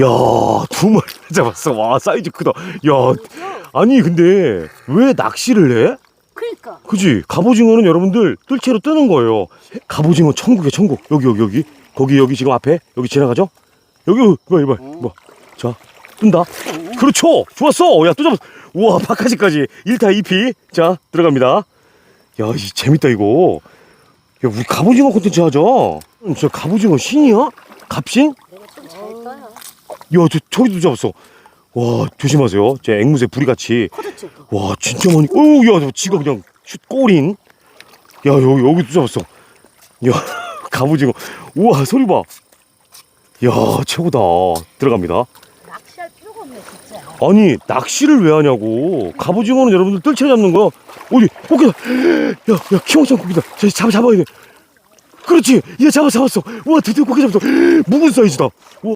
야, 두 마리 잡았어. 와, 사이즈 크다. 야, 아니, 근데 왜 낚시를 해? 그러니까 그지? 갑오징어는 여러분들 뜰채로 뜨는 거예요. 갑오징어 천국이야, 천국. 여기, 여기, 여기. 거기, 여기 지금 앞에. 여기 지나가죠? 여기, 봐, 이봐, 봐. 자, 뜬다. 그렇죠! 좋았어! 야, 또 잡았어. 우와, 바카지까지. 1타 2피. 자, 들어갑니다. 야, 이 재밌다, 이거. 야, 우리 갑오징어 콘텐츠 하자. 음, 저 갑오징어 신이야? 갑신? 야, 저, 저기도 잡았어. 와, 조심하세요. 제 앵무새 부리같이. 커졌지. 와, 진짜 많이. 어우, 야, 저 지가 그냥 슛 꼬린. 야, 여기, 여기도 잡았어. 야, 갑오징어. 우와, 소리 봐. 야, 최고다. 들어갑니다. 낚시할 필요가 없네 진짜. 아니, 낚시를 왜 하냐고. 갑오징어는 여러분들 뜰채 잡는 거야. 어디, 고기다. 야, 야, 키워장 고기다. 자, 잡아, 잡아야 돼. 그렇지. 얘 잡아, 잡았어. 우와, 드디어 고기 잡았어. 묵은 사이즈다. 우와.